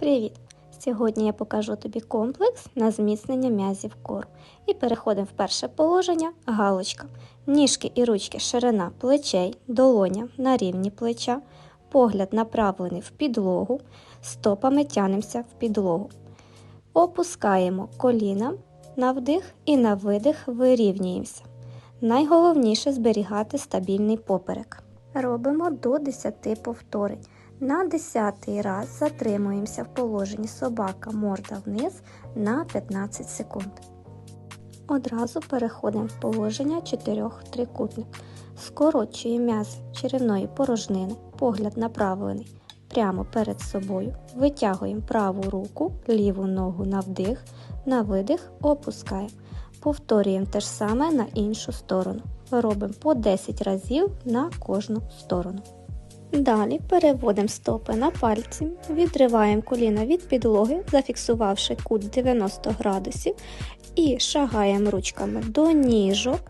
Привіт! Сьогодні я покажу тобі комплекс на зміцнення м'язів кору. І переходимо в перше положення галочка. Ніжки і ручки ширина плечей, долоня на рівні плеча, погляд направлений в підлогу, стопами тянемося в підлогу. Опускаємо коліна на вдих і на видих вирівнюємося. Найголовніше зберігати стабільний поперек. Робимо до 10 повторень. На 10 раз затримуємося в положенні собака морда вниз на 15 секунд. Одразу переходимо в положення чотирьох трикутник. Скорочуємо м'яз черевної порожнини, погляд направлений прямо перед собою. Витягуємо праву руку, ліву ногу на вдих, на видих опускаємо. Повторюємо те ж саме на іншу сторону. Робимо по 10 разів на кожну сторону. Далі переводимо стопи на пальці, відриваємо коліна від підлоги, зафіксувавши кут 90 градусів, і шагаємо ручками до ніжок,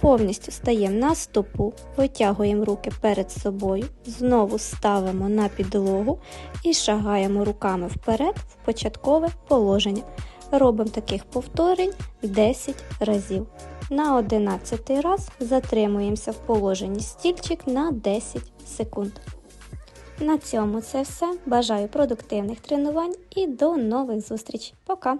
повністю стаємо на стопу, витягуємо руки перед собою, знову ставимо на підлогу і шагаємо руками вперед в початкове положення. Робимо таких повторень 10 разів. На 11 раз затримуємося в положенні стільчик на 10 секунд. На цьому це все. Бажаю продуктивних тренувань і до нових зустрічей. Пока!